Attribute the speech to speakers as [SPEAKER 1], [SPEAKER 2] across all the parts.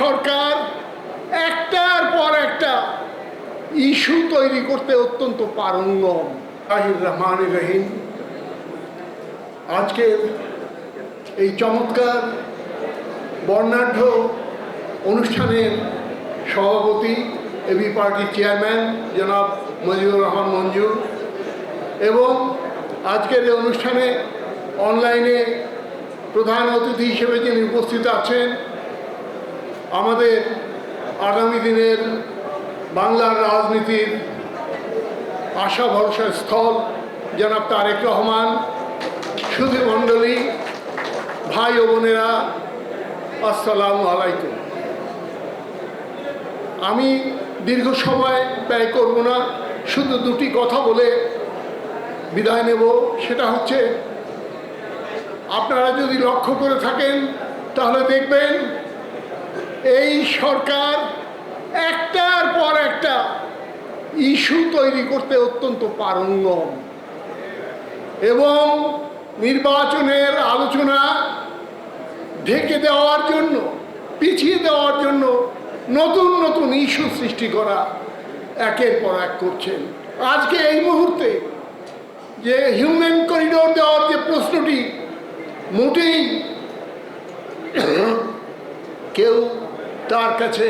[SPEAKER 1] সরকার একটার পর একটা ইস্যু তৈরি করতে অত্যন্ত পারঙ্গম। আহির রহমান রহিম আজকে এই চমৎকার বর্ণাঢ্য অনুষ্ঠানের সভাপতি এবি পার্টির চেয়ারম্যান জনাব মজিবুর রহমান মঞ্জু এবং আজকের এই অনুষ্ঠানে অনলাইনে প্রধান অতিথি হিসেবে যিনি উপস্থিত আছেন আমাদের আগামী দিনের বাংলার রাজনীতির আশা ভরসার স্থল, জনাব তারেক রহমান, সুধী মণ্ডলী, ভাই ও বোনেরা, আসসালামু আলাইকুম। আমি দীর্ঘ সময় ব্যয় করব না, শুধু দুটি কথা বলে বিদায় নেব, সেটা হচ্ছে, আপনারা যদি লক্ষ্য করে থাকেন, তাহলে দেখবেন এই সরকার একটার পর একটা ইস্যু তৈরি করতে অত্যন্ত পারঙ্গম। এবং নির্বাচনের আলোচনা ঢেকে দেওয়ার জন্য, পিছিয়ে দেওয়ার জন্য নতুন নতুন ইস্যু সৃষ্টি করা একের পর এক করছেন। আজকে এই মুহূর্তে যে হিউম্যান করিডোর দেওয়ার যে প্রশ্নটি, মোটেই কেউ তার কাছে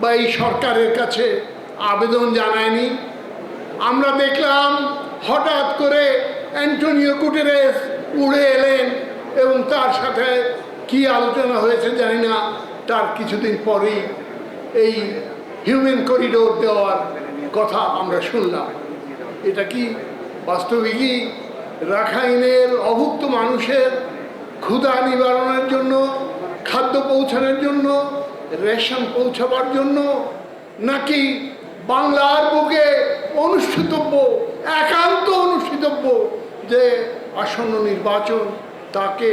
[SPEAKER 1] বা এই সরকারের কাছে আবেদন জানায়নি। আমরা দেখলাম হঠাৎ করে অ্যান্টোনিও কুটেরেস উড়ে এলেন এবং তার সাথে কি আলোচনা হয়েছে জানি না, তার কিছুদিন পরেই এই হিউম্যান করিডোর দেওয়ার কথা আমরা শুনলাম। এটা কি বাস্তবিকই রাখাইনের অভুক্ত মানুষের ক্ষুধা নিবারণের জন্য, খাদ্য পৌঁছানোর জন্য রেশন পৌঁছাবার জন্য নাকি বাংলার বুকে অনুষ্ঠিতব্য, একান্ত অনুষ্ঠিতব্য যে আসন্ন নির্বাচন তাকে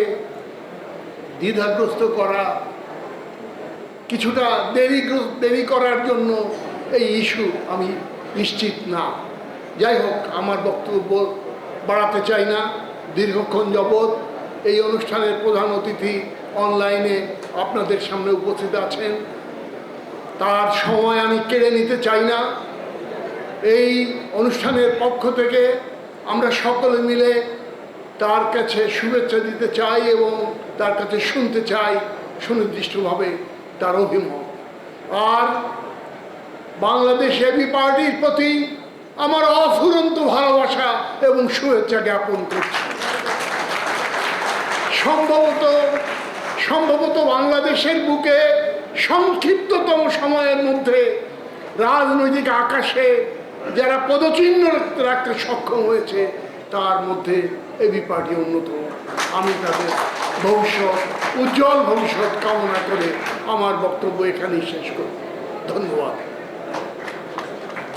[SPEAKER 1] দ্বিধাগ্রস্ত করা, কিছুটা দেরি দেরি করার জন্য এই ইস্যু আমি নিশ্চিত না। যাই হোক, আমার বক্তব্য বাড়াতে চাই না। দীর্ঘক্ষণ যাবৎ এই অনুষ্ঠানের প্রধান অতিথি অনলাইনে আপনাদের সামনে উপস্থিত আছেন। তার সময় আমি কেড়ে নিতে চাই না। এই অনুষ্ঠানের পক্ষ থেকে আমরা সকলে মিলে তার কাছে শুভেচ্ছা দিতে চাই এবং তার কাছে শুনতে চাই সুনির্দিষ্টভাবে তার অভিমত। আর বাংলাদেশ এবি পার্টির প্রতি আমার অফুরন্ত ভালোবাসা এবং শুভেচ্ছা জ্ঞাপন করছি। সম্ভবত সম্ভবত বাংলাদেশের বুকে সংক্ষিপ্ততম সময়ের মধ্যে রাজনৈতিক আকাশে যারা পদচিহ্ন রাখতে- সক্ষম হয়েছে, তার মধ্যে এবি পার্টি অন্যতম। আমি তাদের ভবিষ্যৎ, উজ্জ্বল ভবিষ্যৎ কামনা করে আমার বক্তব্য এখানেই শেষ করি। ধন্যবাদ।